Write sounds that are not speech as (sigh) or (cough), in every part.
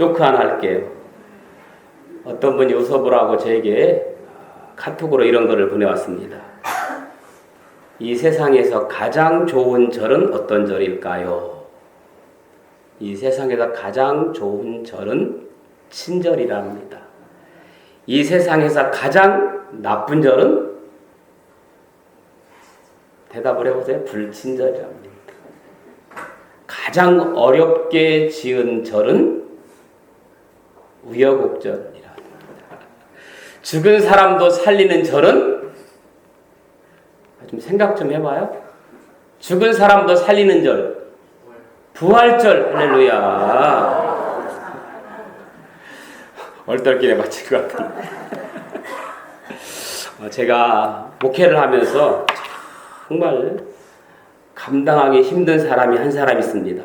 조크 하나 할게요. 어떤 분이 웃어보라고 저에게 카톡으로 이런 거를 보내왔습니다. 이 세상에서 가장 좋은 절은 어떤 절일까요? 이 세상에서 가장 좋은 절은 친절이랍니다. 이 세상에서 가장 나쁜 절은 대답을 해보세요. 불친절이랍니다. 가장 어렵게 지은 절은 우여곡절이랍니다. 죽은 사람도 살리는 절은 좀 생각 좀 해봐요. 죽은 사람도 살리는 절, 부활절 할렐루야. 얼떨결에 마친 것 같은데. 어, 제가 목회를 하면서 정말 감당하기 힘든 사람이 한 사람 있습니다.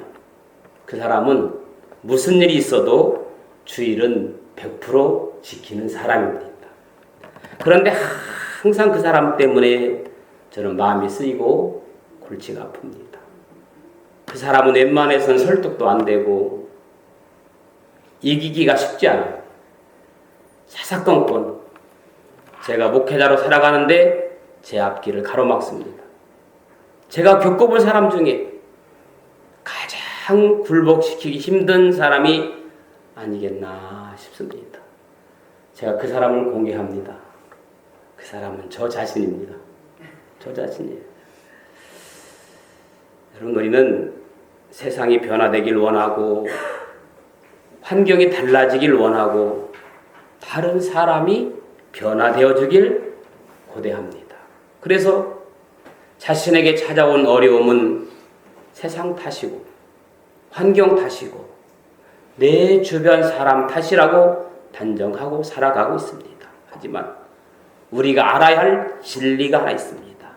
그 사람은 무슨 일이 있어도 주일은 100% 지키는 사람입니다. 그런데 항상 그 사람 때문에 저는 마음이 쓰이고 골치가 아픕니다. 그 사람은 웬만해선 설득도 안 되고 이기기가 쉽지 않아요. 사사건건 제가 목회자로 살아가는데 제 앞길을 가로막습니다. 제가 겪어본 사람 중에 가장 굴복시키기 힘든 사람이 아니겠나 싶습니다. 제가 그 사람을 공개합니다. 그 사람은 저 자신입니다. 저 자신이에요. 여러분, 우리는 세상이 변화되길 원하고, 환경이 달라지길 원하고, 다른 사람이 변화되어 주길 고대합니다. 그래서 자신에게 찾아온 어려움은 세상 탓이고, 환경 탓이고, 내 주변 사람 탓이라고 단정하고 살아가고 있습니다. 하지만 우리가 알아야 할 진리가 하나 있습니다.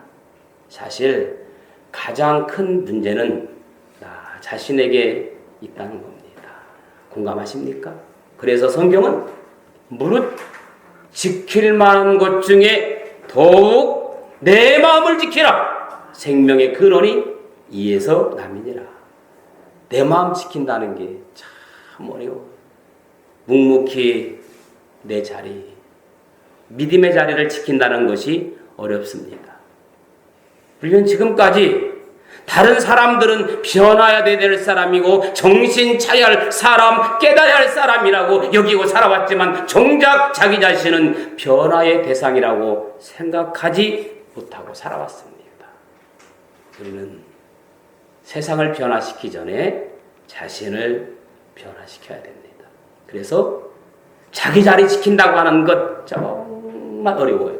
사실 가장 큰 문제는 나 자신에게 있다는 겁니다. 공감하십니까? 그래서 성경은 무릇 지킬 만한 것 중에 더욱 내 마음을 지키라. 생명의 근원이 이에서 남이니라. 내 마음 지킨다는 게참 어려워. 묵묵히 내 자리, 믿음의 자리를 지킨다는 것이 어렵습니다. 우리는 지금까지 다른 사람들은 변화해야 될 사람이고 정신 차려야 할 사람, 깨달아야 할 사람이라고 여기고 살아왔지만 정작 자기 자신은 변화의 대상이라고 생각하지 못하고 살아왔습니다. 우리는 세상을 변화시키기 전에 자신을 변화시켜야 됩니다. 그래서 자기 자리 지킨다고 하는 것 정말 어려워요.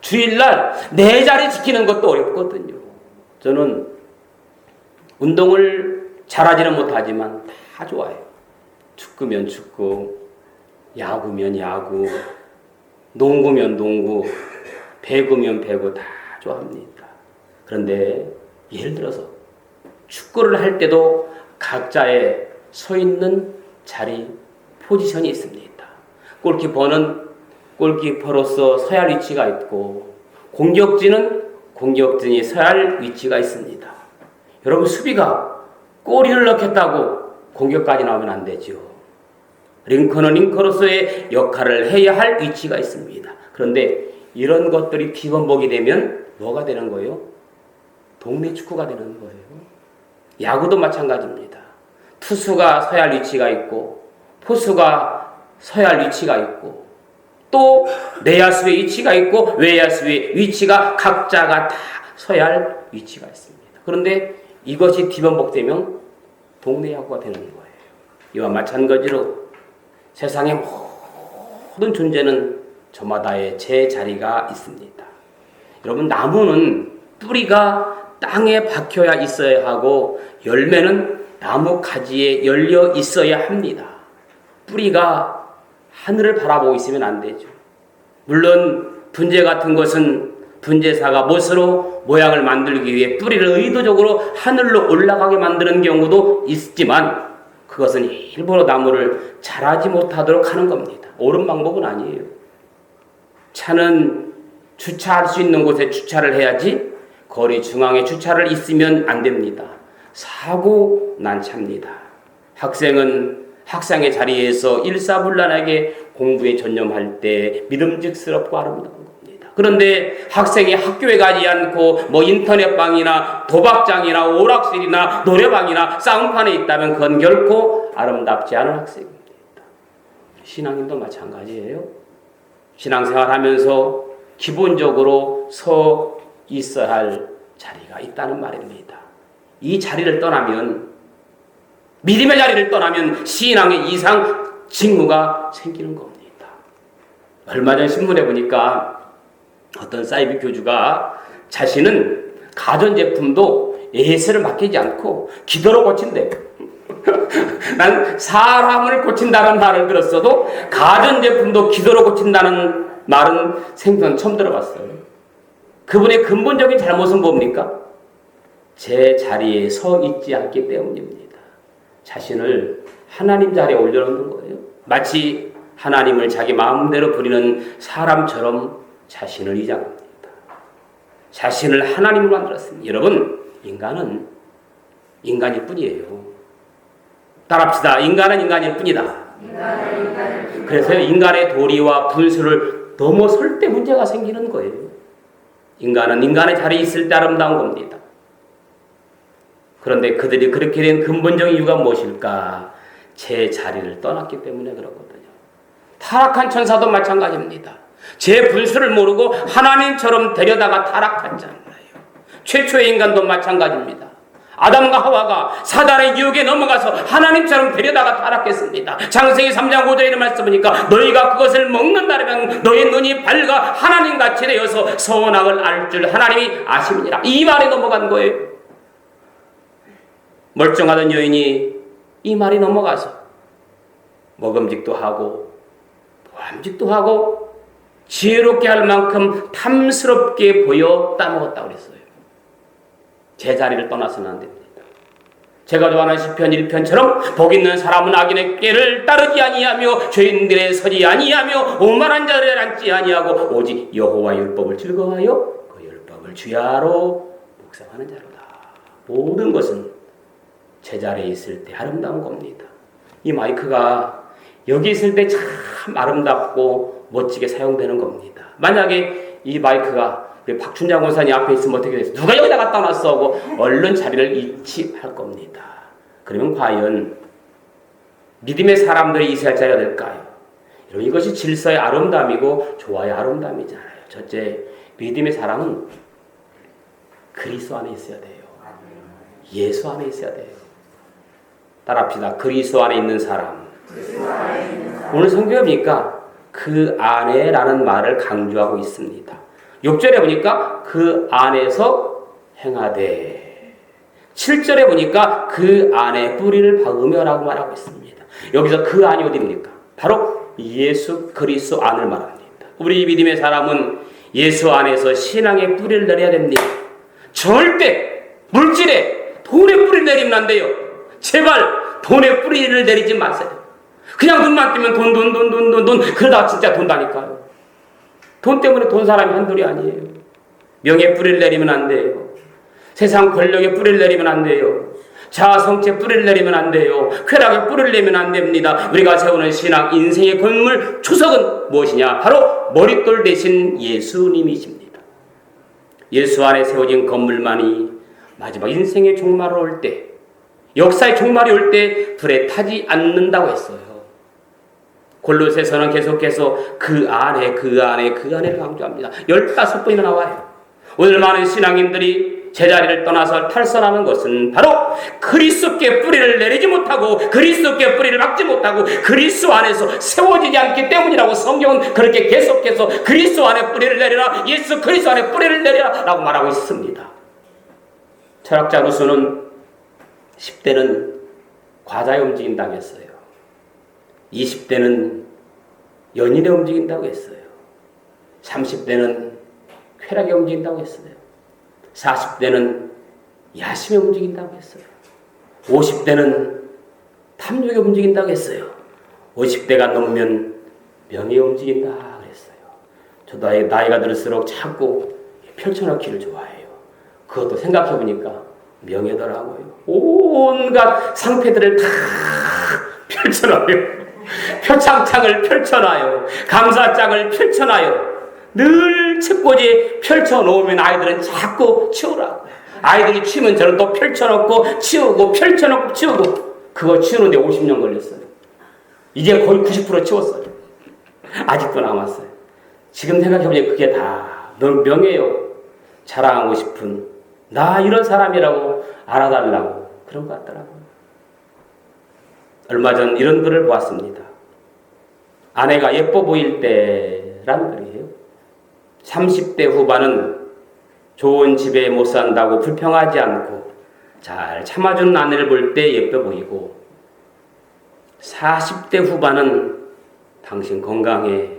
주일날 내 자리 지키는 것도 어렵거든요. 저는 운동을 잘하지는 못하지만 다 좋아해요. 축구면 축구, 야구면 야구, 농구면 농구, 배구면 배구 다 좋아합니다. 그런데 예를 들어서 축구를 할 때도 각자의 서 있는 자리 포지션이 있습니다. 골키퍼는 골키퍼로서 서야 할 위치가 있고 공격진은 공격진이 서야 할 위치가 있습니다. 여러분 수비가 골을 넣겠다고 공격까지 나오면 안 되죠. 링컨은 링커로서의 역할을 해야 할 위치가 있습니다. 그런데 이런 것들이 비번복이 되면 뭐가 되는 거예요? 동네 축구가 되는 거예요. 야구도 마찬가지입니다. 투수가 서야 할 위치가 있고 포수가 서야 할 위치가 있고 또 내야수의 위치가 있고 외야수의 위치가 각자가 다 서야 할 위치가 있습니다. 그런데 이것이 뒤범벅되면 동네 야구가 되는 거예요. 이와 마찬가지로 세상의 모든 존재는 저마다의 제 자리가 있습니다. 여러분 나무는 뿌리가 땅에 박혀야 있어야 하고 열매는 나무 가지에 열려 있어야 합니다. 뿌리가 하늘을 바라보고 있으면 안 되죠. 물론 분재 같은 것은 분재사가 못으로 모양을 만들기 위해 뿌리를 의도적으로 하늘로 올라가게 만드는 경우도 있지만 그것은 일부러 나무를 자라지 못하도록 하는 겁니다. 옳은 방법은 아니에요. 차는 주차할 수 있는 곳에 주차를 해야지 거리 중앙에 주차를 있으면 안 됩니다. 사고 난 차입니다. 학생은 학생의 자리에서 일사불란하게 공부에 전념할 때 믿음직스럽고 아름다운 겁니다. 그런데 학생이 학교에 가지 않고 뭐 인터넷방이나 도박장이나 오락실이나 노래방이나 싸움판에 있다면 그건 결코 아름답지 않은 학생입니다. 신앙인도 마찬가지예요. 신앙생활 하면서 기본적으로 서 있어야 할 자리가 있다는 말입니다. 이 자리를 떠나면 믿음의 자리를 떠나면 신앙의 이상 직무가 생기는 겁니다. 얼마 전 신문에 보니까 어떤 사이비 교주가 자신은 가전제품도 예세를 맡기지 않고 기도로 고친대. (laughs) 난 사람을 고친다는 말을 들었어도 가전제품도 기도로 고친다는 말은 생전 처음 들어봤어요. 그분의 근본적인 잘못은 뭡니까? 제 자리에 서 있지 않기 때문입니다. 자신을 하나님 자리에 올려놓는 거예요. 마치 하나님을 자기 마음대로 부리는 사람처럼 자신을 이장합니다. 자신을 하나님으로 만들었습니다. 여러분, 인간은 인간일 뿐이에요. 따라합시다. 인간은 인간일 뿐이다. 그래서 인간의 도리와 분수를 넘어설 때 문제가 생기는 거예요. 인간은 인간의 자리에 있을 때 아름다운 겁니다. 그런데 그들이 그렇게 된 근본적인 이유가 무엇일까? 제 자리를 떠났기 때문에 그러거든요. 타락한 천사도 마찬가지입니다. 제 분수를 모르고 하나님처럼 데려다가 타락했잖아요. 최초의 인간도 마찬가지입니다. 아담과 하와가 사단의 유혹에 넘어가서 하나님처럼 데려다가 타락했습니다. 장세기 3장 5절에 이런 말씀 보니까 너희가 그것을 먹는다면 너희 눈이 밝아 하나님같이 되어서 선악을 알 줄 하나님이 아심이니라. 이 말에 넘어간 거예요. 멀쩡하던 여인이 이 말이 넘어가서 먹음직도 하고 보암직도 하고 지혜롭게 할 만큼 탐스럽게 보여 따먹었다 그랬어요. 제 자리를 떠나서는 안 됩니다. 제가 좋아하는 시편 1편처럼 복 있는 사람은 악인의 꾀를 따르지 아니하며 죄인들의 서지 아니하며 오만한 자를 앉지 아니하고 오직 여호와 율법을 즐거워하여 그 율법을 주야로 묵상하는 자로다. 모든 것은 제자리에 있을 때 아름다운 겁니다. 이 마이크가 여기 있을 때 참 아름답고 멋지게 사용되는 겁니다. 만약에 이 마이크가 박춘장 원사님 앞에 있으면 어떻게 됐어? 누가 여기다 갖다 놨어? 하고 얼른 자리를 잃지 할 겁니다. 그러면 과연 믿음의 사람들이 할 자리가 될까요? 여러분 이것이 질서의 아름다움이고 조화의 아름다움이잖아요. 첫째, 믿음의 사람은 그리스도 안에 있어야 돼요. 예수 안에 있어야 돼요. 따라합시다. 그리스도 안에 있는 사람. 오늘 성경에 보니까 그 안에라는 말을 강조하고 있습니다. 6절에 보니까 그 안에서 행하되 7절에 보니까 그 안에 뿌리를 박으며라고 말하고 있습니다. 여기서 그 안이 어디입니까? 바로 예수 그리스도 안을 말합니다. 우리 믿음의 사람은 예수 안에서 신앙의 뿌리를 내려야 됩니다. 절대 물질에 돈에 뿌리 내리면 안 돼요. 제발 돈에 뿌리를 내리지 마세요. 그냥 눈만 뜨면 돈, 돈, 돈, 돈, 돈, 돈. 그러다 진짜 돈다니까요. 돈 때문에 돈 사람이 한둘이 아니에요. 명예 뿌리를 내리면 안 돼요. 세상 권력에 뿌리를 내리면 안 돼요. 자아 성체 뿌리를 내리면 안 돼요. 쾌락에 뿌리를 내면 안 됩니다. 우리가 세우는 신앙 인생의 건물 초석은 무엇이냐? 바로 머릿돌 대신 예수님이십니다. 예수 안에 세워진 건물만이 마지막 인생의 종말을 올 때, 역사의 종말이 올 때 불에 타지 않는다고 했어요. 골로새서는 계속해서 그 안에 그 안에 그 안에를 강조합니다. 15번이나 나와요. 오늘 많은 신앙인들이 제자리를 떠나서 탈선하는 것은 바로 그리스도께 뿌리를 내리지 못하고 그리스도께 뿌리를 박지 못하고 그리스도 안에서 세워지지 않기 때문이라고 성경은 그렇게 계속해서 그리스도 안에 뿌리를 내리라 예수 그리스도 안에 뿌리를 내리라 라고 말하고 있습니다. 철학자 루스는 10대는 과자에 움직인다고 했어요. 20대는 연인에 움직인다고 했어요. 30대는 쾌락에 움직인다고 했어요. 40대는 야심에 움직인다고 했어요. 50대는 탐욕에 움직인다고 했어요. 50대가 넘으면 명예에 움직인다 그랬어요. 저도 나이가 들수록 자꾸 펼쳐놓기를 좋아해요. 그것도 생각해보니까 명예더라고요. 온갖 상패들을 다 펼쳐놔요. 표창장을 펼쳐놔요. 감사장을 펼쳐놔요. 늘 책꽂이에 펼쳐놓으면 아이들은 자꾸 치우라고. 아이들이 치우면 저는 또 펼쳐놓고 치우고 펼쳐놓고 치우고 그거 치우는데 50년 걸렸어요. 이제 거의 90% 치웠어요. 아직도 남았어요. 지금 생각해보니 그게 다 명예요. 자랑하고 싶은 나 이런 사람이라고 알아달라고 그런 것 같더라고요. 얼마 전 이런 글을 보았습니다. 아내가 예뻐 보일 때란 글이에요. 30대 후반은 좋은 집에 못 산다고 불평하지 않고 잘 참아준 아내를 볼 때 예뻐 보이고 40대 후반은 당신 건강해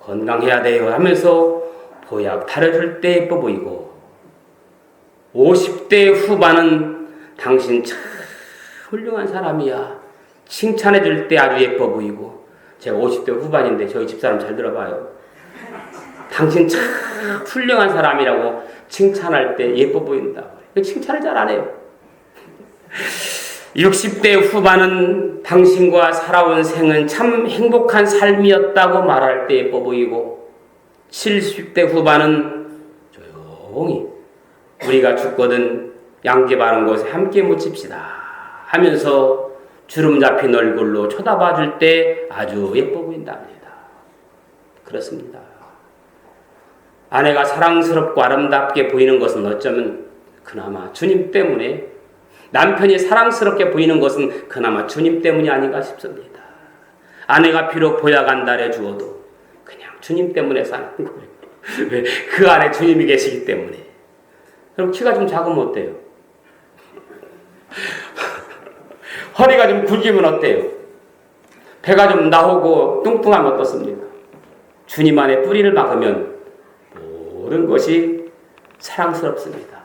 건강해야 돼요 하면서 보약 타려줄 때 예뻐 보이고 50대 후반은 당신 참 훌륭한 사람이야. 칭찬해 줄 때 아주 예뻐 보이고. 제가 50대 후반인데 저희 집사람 잘 들어봐요. 당신 참 훌륭한 사람이라고 칭찬할 때 예뻐 보인다. 칭찬을 잘 안 해요. 60대 후반은 당신과 살아온 생은 참 행복한 삶이었다고 말할 때 예뻐 보이고. 70대 후반은 조용히 우리가 죽거든 양계 바른 곳에 함께 묻힙시다 하면서 주름 잡힌 얼굴로 쳐다봐 줄 때 아주 예뻐 보인답니다. 그렇습니다. 아내가 사랑스럽고 아름답게 보이는 것은 어쩌면 그나마 주님 때문에 남편이 사랑스럽게 보이는 것은 그나마 주님 때문이 아닌가 싶습니다. 아내가 비록 보약 안 달해 주어도 그냥 주님 때문에 사는 거예요. (laughs) 왜? 그 안에 주님이 계시기 때문에. 그럼 키가 좀 작으면 어때요? (laughs) 허리가 좀 굵으면 어때요? 배가 좀 나오고 뚱뚱하면 어떻습니까? 주님 안에 뿌리를 막으면 모든 것이 사랑스럽습니다.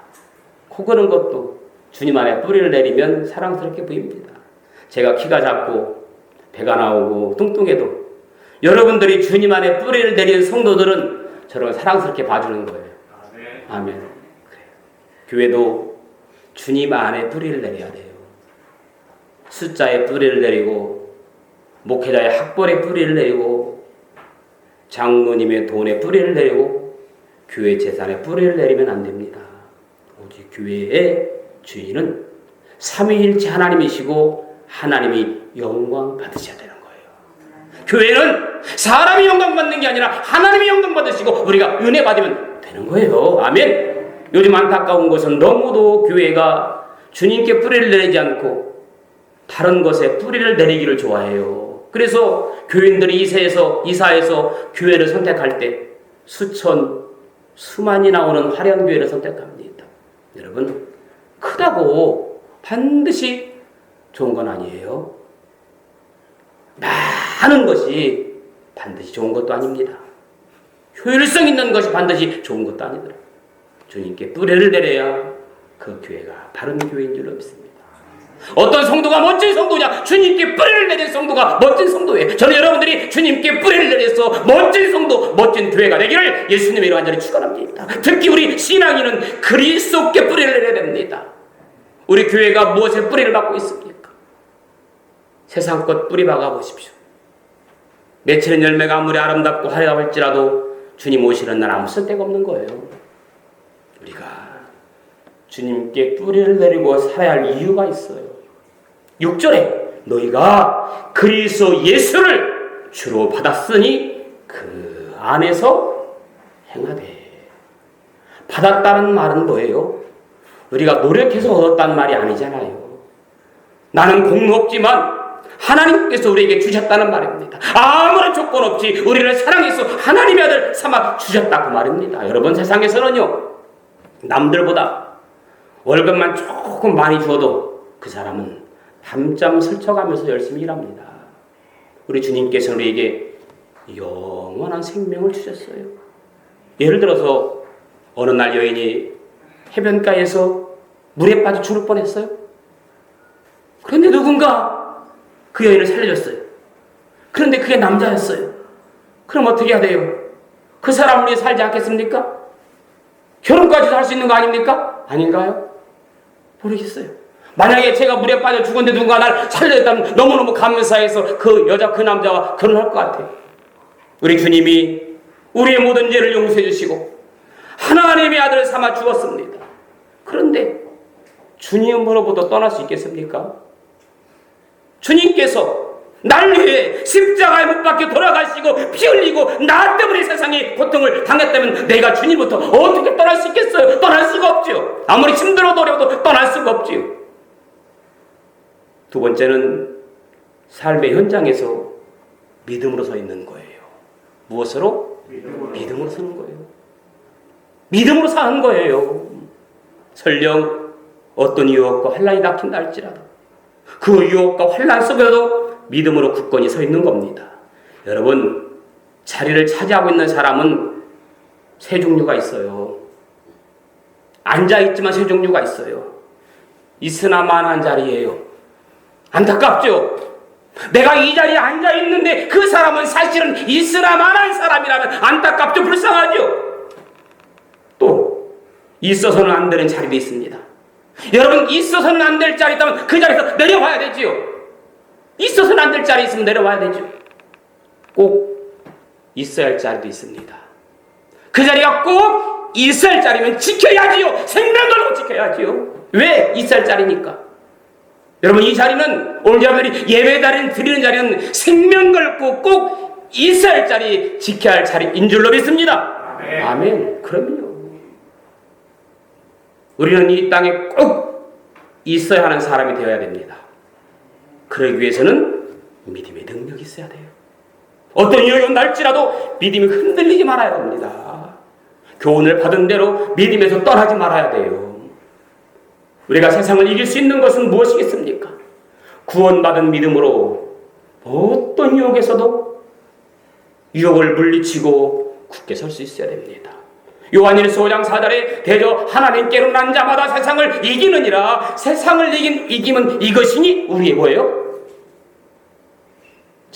코 고는 것도 주님 안에 뿌리를 내리면 사랑스럽게 보입니다. 제가 키가 작고 배가 나오고 뚱뚱해도 여러분들이 주님 안에 뿌리를 내린 성도들은 저를 사랑스럽게 봐주는 거예요. 아멘. 그래요. 교회도 주님 안에 뿌리를 내려야 돼요. 숫자에 뿌리를 내리고 목회자의 학벌에 뿌리를 내리고 장로님의 돈에 뿌리를 내리고 교회 재산에 뿌리를 내리면 안 됩니다. 오직 교회의 주인은 삼위일체 하나님이시고 하나님이 영광 받으셔야 되는 거예요. 교회는 사람이 영광 받는 게 아니라 하나님이 영광 받으시고 우리가 은혜 받으면 되는 거예요. 아멘. 요즘 안타까운 것은 너무도 교회가 주님께 뿌리를 내리지 않고 다른 것에 뿌리를 내리기를 좋아해요. 그래서 교인들이 이사에서 이사에서 교회를 선택할 때 수천 수만이 나오는 화려한 교회를 선택합니다. 여러분 크다고 반드시 좋은 건 아니에요. 많은 것이 반드시 좋은 것도 아닙니다. 효율성 있는 것이 반드시 좋은 것도 아니더라. 주님께 뿌리를 내려야 그 교회가 바른 교회인 줄로 믿습니다. 어떤 성도가 멋진 성도냐? 주님께 뿌리를 내린 성도가 멋진 성도예요. 저는 여러분들이 주님께 뿌리를 내려서 멋진 성도, 멋진 교회가 되기를 예수님의 이름으로 간절히 축원합니다. 특히 우리 신앙인은 그리스도께 뿌리를 내려야 됩니다. 우리 교회가 무엇에 뿌리를 받고 있습니까? 세상 것 뿌리 박아 보십시오. 맺히는 열매가 아무리 아름답고 화려할지라도 주님 오시는 날 아무 쓸데가 없는 거예요. 우리가 주님께 뿌리를 내리고 살아야 할 이유가 있어요. 6절에 너희가 그리스도 예수를 주로 받았으니 그 안에서 행하되 받았다는 말은 뭐예요? 우리가 노력해서 얻었다는 말이 아니잖아요. 나는 공로 없지만 하나님께서 우리에게 주셨다는 말입니다. 아무런 조건 없이 우리를 사랑해서 하나님의 아들 삼아 주셨다고 말입니다. 여러분 세상에서는요 남들보다 월급만 조금 많이 주어도 그 사람은 밤잠 설쳐가면서 열심히 일합니다. 우리 주님께서 우리에게 영원한 생명을 주셨어요. 예를 들어서 어느 날 여인이 해변가에서 물에 빠져 죽을 뻔했어요. 그런데 누군가 그 여인을 살려줬어요. 그런데 그게 남자였어요. 그럼 어떻게 해야 돼요? 그 사람을 위해 살지 않겠습니까? 결혼까지도 할 수 있는 거 아닙니까? 아닌가요? 모르겠어요. 만약에 제가 물에 빠져 죽었는데 누군가 날 살려줬다면 너무너무 감사해서 그 여자 그 남자와 결혼할 것 같아요. 우리 주님이 우리의 모든 죄를 용서해 주시고 하나님의 아들을 삼아 주었습니다. 그런데 주님으로부터 떠날 수 있겠습니까? 주님께서 날 위해 십자가에 못 박혀 돌아가시고 피 흘리고 나 때문에 세상에 고통을 당했다면 내가 주님부터 어떻게 떠날 수 있겠어요? 떠날 수가 없죠. 아무리 힘들어도 어려워도 떠날 수가 없지요. 두 번째는 삶의 현장에서 믿음으로 서 있는 거예요. 무엇으로? 믿음으로 서는 거예요. 믿음으로 사는 거예요. 설령 어떤 유혹과 환란이 닥친다 할지라도 그 유혹과 환란 속에도 믿음으로 굳건히 서 있는 겁니다. 여러분 자리를 차지하고 있는 사람은 세 종류가 있어요. 앉아 있지만 세 종류가 있어요. 있으나만한 자리예요. 안타깝죠? 내가 이 자리에 앉아 있는데 그 사람은 사실은 있으나만한 사람이라면 안타깝죠? 불쌍하죠? 또 있어서는 안 되는 자리도 있습니다. 여러분 있어서는 안 될 자리 있다면 그 자리에서 내려와야 되지요. 있어서는 안 될 자리 있으면 내려와야 되죠. 꼭 있어야 할 자리도 있습니다. 그 자리가 꼭 있어야 할 자리면 지켜야지요. 생명 걸고 지켜야지요. 왜 있어야 할 자리니까? 여러분 이 자리는 오늘 여러분들이 예배 자리는 드리는 자리는 생명 걸고 꼭 있어야 할 자리 지켜야 할 자리인 줄로 믿습니다. 아멘. 아멘. 그럼요. 우리는 이 땅에 꼭 있어야 하는 사람이 되어야 됩니다. 그러기 위해서는 믿음의 능력이 있어야 돼요. 어떤 유혹이 온날지라도 믿음이 흔들리지 말아야 합니다. 교훈을 받은 대로 믿음에서 떠나지 말아야 돼요. 우리가 세상을 이길 수 있는 것은 무엇이겠습니까? 구원받은 믿음으로 어떤 유혹에서도 유혹을 물리치고 굳게 설 수 있어야 됩니다. 요한일서 5장 4절에 대저 하나님께로 난 자마다 세상을 이기느니라 세상을 이긴 이김은 이것이니 우리의 뭐예요?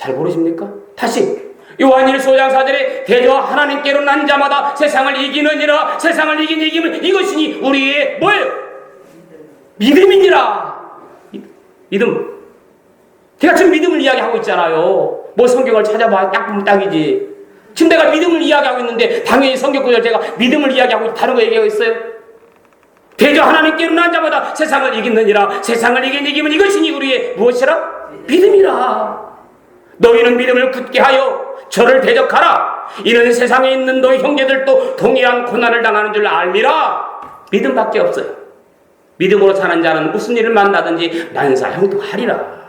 잘 모르십니까? 다시 요한일서 5장 4절에 대저 하나님께로 난 자마다 세상을 이기느니라 세상을 이긴 이김은 이것이니 우리의 뭐예요? 믿음이니라 믿음 제가 지금 믿음을 이야기하고 있잖아요 뭐 성경을 찾아봐 딱 보면 딱이지 지금 내가 믿음을 이야기하고 있는데 당연히 성경 구절 제가 믿음을 이야기하고 다른 거 얘기하고 있어요 대저 하나님께로 난 자마다 세상을 이기느니라 세상을 이긴 이김은 이것이니 우리의 무엇이라? 믿음이라 너희는 믿음을 굳게 하여 저를 대적하라 이는 세상에 있는 너희 형제들도 동일한 고난을 당하는 줄 알미라 믿음밖에 없어요 믿음으로 사는 자는 무슨 일을 만나든지 만사 형통하리라.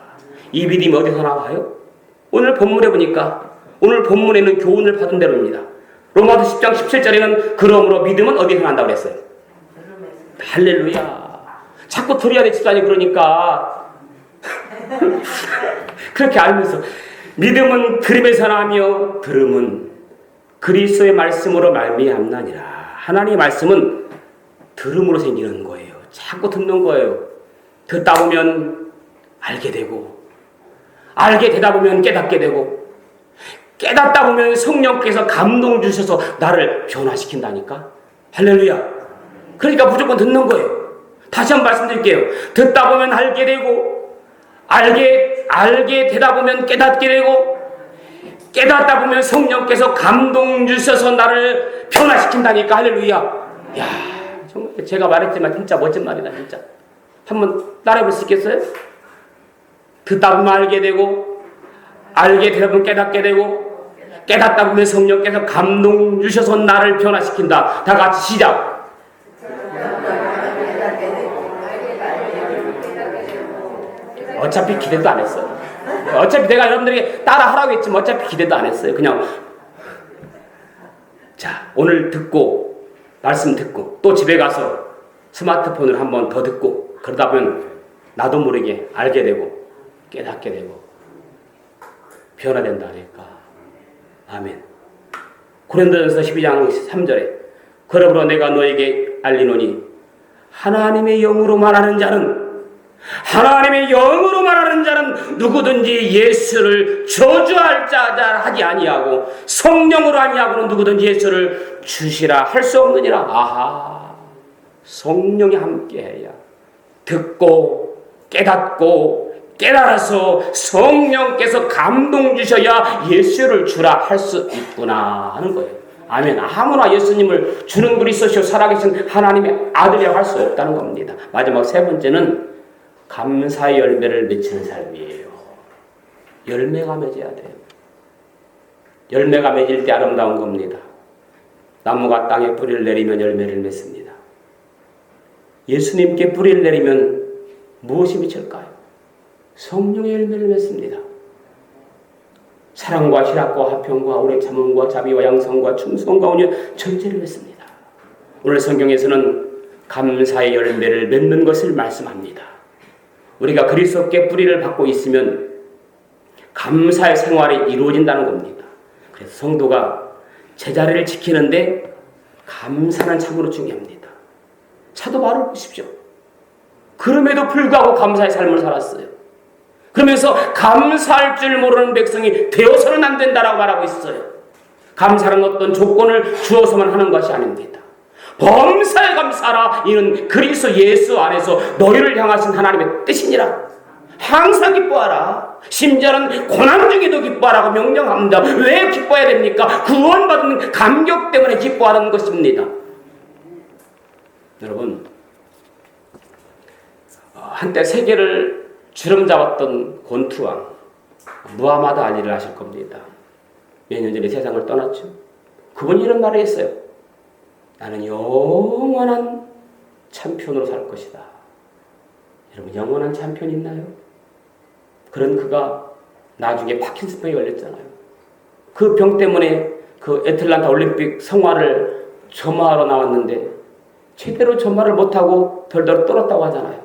이 믿음이 어디서 나와요? 오늘 본문에 보니까 오늘 본문에는 교훈을 받은 대로입니다. 로마서 10장 17절에는 그러므로 믿음은 어디서 난다고 그랬어요? 할렐루야. 자꾸 들어야 돼 집사님 그러니까 (laughs) 그렇게 알면서 믿음은 들음에서 나며 들음은 그리스도의 말씀으로 말미암나니라. 하나님의 말씀은 들음으로 생기는 거예요. 자꾸 듣는 거예요. 듣다 보면 알게 되고, 알게 되다 보면 깨닫게 되고, 깨닫다 보면 성령께서 감동 주셔서 나를 변화시킨다니까? 할렐루야. 그러니까 무조건 듣는 거예요. 다시 한번 말씀드릴게요. 듣다 보면 알게 되고, 알게, 알게 되다 보면 깨닫게 되고, 깨닫다 보면 성령께서 감동 주셔서 나를 변화시킨다니까? 할렐루야. 야 정말 제가 말했지만 진짜 멋진 말이다 진짜 한번 따라해 볼 수 있겠어요? 듣다 보면 알게 되고 알게 되다 보면 깨닫게 되고 깨닫다 보면 성령께서 감동 주셔서 나를 변화시킨다 다 같이 시작 어차피 기대도 안 했어요. 어차피 내가 여러분들에게 따라 하라고 했지만 어차피 기대도 안 했어요. 그냥 자 오늘 듣고 말씀 듣고 또 집에 가서 스마트폰을 한 번 더 듣고 그러다 보면 나도 모르게 알게 되고 깨닫게 되고 변화된다니까? 아멘. 고린도전서 12장 3절에 그러므로 내가 너에게 알리노니 하나님의 영으로 말하는 자는 하나님의 영으로 말하는 자는 누구든지 예수를 저주할 자자 하지 아니하고 성령으로 아니하고는 누구든지 예수를 주시라 할 수 없느니라. 아하. 성령이 함께해야 듣고 깨닫고 깨달아서 성령께서 감동 주셔야 예수를 주라 할 수 있구나 하는 거예요. 아멘. 아무나 예수님을 주는 그리스도시요 살아계신 하나님의 아들이라고 할 수 없다는 겁니다. 마지막 세 번째는 감사의 열매를 맺히는 삶이에요. 열매가 맺어야 돼요. 열매가 맺을 때 아름다운 겁니다. 나무가 땅에 뿌리를 내리면 열매를 맺습니다. 예수님께 뿌리를 내리면 무엇이 맺힐까요? 성령의 열매를 맺습니다. 사랑과 희락과 화평과 오래 참음과 자비와 양성과 충성과 온유 전체를 맺습니다. 오늘 성경에서는 감사의 열매를 맺는 것을 말씀합니다. 우리가 그리스도께 뿌리를 받고 있으면 감사의 생활이 이루어진다는 겁니다. 그래서 성도가 제자리를 지키는데 감사는 참으로 중요합니다. 사도 바울 보십시오. 그럼에도 불구하고 감사의 삶을 살았어요. 그러면서 감사할 줄 모르는 백성이 되어서는 안 된다라고 말하고 있어요. 감사는 어떤 조건을 주어서만 하는 것이 아닙니다. 범사에 감사하라 이는 그리스도 예수 안에서 너희를 향하신 하나님의 뜻이니라. 항상 기뻐하라. 심지어는 고난 중에도 기뻐하라고 명령합니다. 왜 기뻐해야 됩니까? 구원받은 감격 때문에 기뻐하는 것입니다. 여러분, 어, 한때 세계를 주름 잡았던 권투왕 무하마드 알리를 아실 겁니다. 몇 년 전에 세상을 떠났죠. 그분이 이런 말을 했어요. 나는 영원한 챔피언으로 살 것이다. 여러분 영원한 챔피언 있나요? 그런 그가 나중에 파킨슨병에 걸렸잖아요. 그 병 때문에 그 애틀란타 올림픽 성화를 점화하러 나왔는데 제대로 점화를 못하고 덜덜 떨었다고 하잖아요.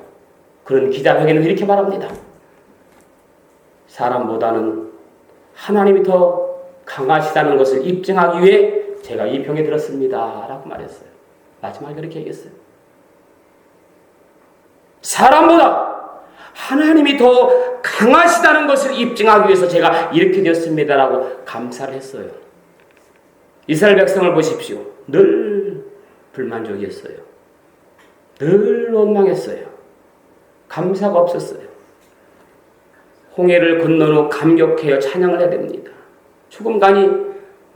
그런 기자회견을 이렇게 말합니다. 사람보다는 하나님이 더 강하시다는 것을 입증하기 위해 제가 이 병에 들었습니다. 라고 말했어요. 마지막에 그렇게 얘기했어요. 사람보다 하나님이 더 강하시다는 것을 입증하기 위해서 제가 이렇게 되었습니다라고 감사를 했어요. 이스라엘 백성을 보십시오. 늘 불만족이었어요. 늘 원망했어요. 감사가 없었어요. 홍해를 후 감격해요. 찬양을 해야 됩니다. 조금간이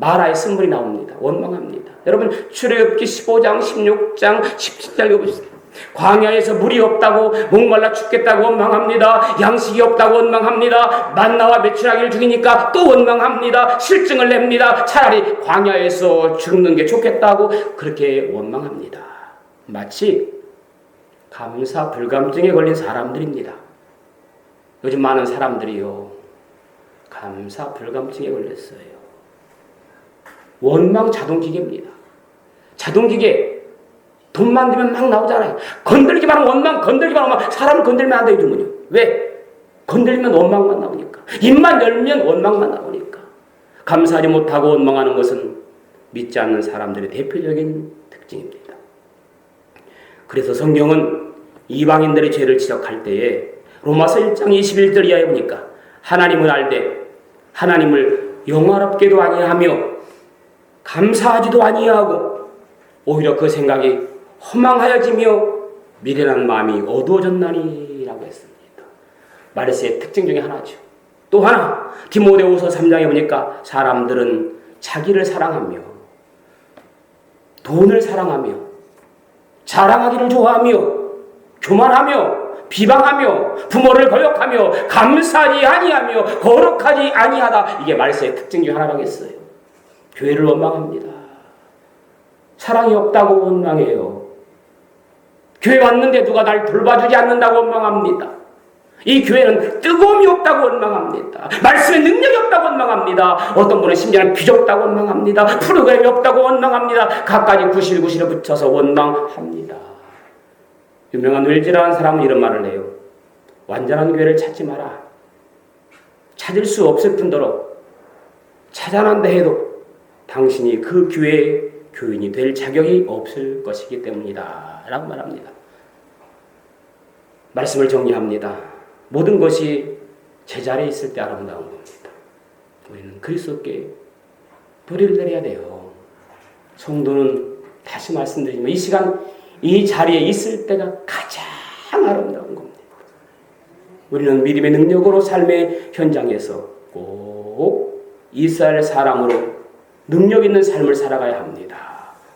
마라의 쓴물이 나옵니다. 원망합니다. 여러분 출애굽기 15장, 16장, 17절 읽어보세요. 광야에서 물이 없다고 목말라 죽겠다고 원망합니다. 양식이 없다고 원망합니다. 만나와 메추라기를 죽이니까 또 원망합니다. 실증을 냅니다. 차라리 광야에서 죽는 게 좋겠다고 그렇게 원망합니다. 마치 감사 불감증에 걸린 사람들입니다. 요즘 많은 사람들이요. 감사 불감증에 걸렸어요. 원망 자동기계입니다. 자동기계 돈 만 들면 막 나오잖아요. 건들기만 하면 원망, 건들기만 하면 사람을 건들면 안 돼요, 주문이. 왜? 건들면 원망만 나오니까. 입만 열면 원망만 나오니까. 감사하지 못하고 원망하는 것은 믿지 않는 사람들의 대표적인 특징입니다. 그래서 성경은 이방인들의 죄를 지적할 때에 로마서 1장 21절 이하에 보니까 하나님을 알되 하나님을 영화롭게도 아니하며 감사하지도 아니하고 오히려 그 생각이 허망하여지며 미련한 마음이 어두워졌나니라고 했습니다. 마르스의 특징 중에 하나죠. 또 하나 디모데후서 3장에 보니까 사람들은 자기를 사랑하며 돈을 사랑하며 자랑하기를 좋아하며 교만하며 비방하며 부모를 거역하며 감사하지 아니하며 거룩하지 아니하다 이게 말세의 특징 중 하나라고 했어요. 교회를 원망합니다. 사랑이 없다고 원망해요. 교회 왔는데 누가 날 돌봐주지 않는다고 원망합니다. 이 교회는 뜨거움이 없다고 원망합니다. 말씀의 능력이 없다고 원망합니다. 어떤 분은 심지어는 비좁다고 원망합니다. 프로그램이 없다고 원망합니다. 각가지 구실구실을 붙여서 원망합니다. 유명한 웰지라는 사람은 이런 말을 해요. 완전한 교회를 찾지 마라. 찾을 수 없을 뿐더러 찾아난다 해도 당신이 그 교회의 교인이 될 자격이 없을 것이기 때문이다. 라고 말합니다. 말씀을 정리합니다. 모든 것이 제자리에 있을 때 아름다운 겁니다. 우리는 그리스도께 뿌리를 내려야 돼요. 성도는 다시 말씀드리지만 이 시간 이 자리에 있을 때가 가장 아름다운 겁니다. 우리는 믿음의 능력으로 삶의 현장에서 꼭 이스라엘 사람으로 능력 있는 삶을 살아가야 합니다.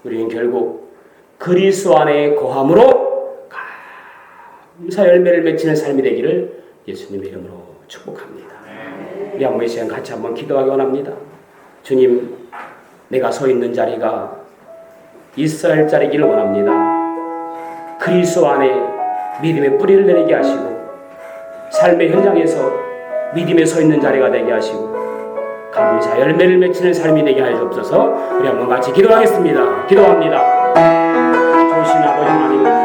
우리는 결국 그리스도 안에 거함으로 감사 열매를 맺히는 삶이 되기를 예수님의 이름으로 축복합니다. 우리 한번 이 시간 같이 한번 기도하기 원합니다. 주님, 내가 서 있는 자리가 이스라엘 자리기를 원합니다. 그리스도 안에 믿음의 뿌리를 내리게 하시고 삶의 현장에서 믿음에 서 있는 자리가 되게 하시고 감사 열매를 맺히는 삶이 되게 하옵소서. 우리 한번 같이 기도하겠습니다. 기도합니다. 좋으신 아버지 하나님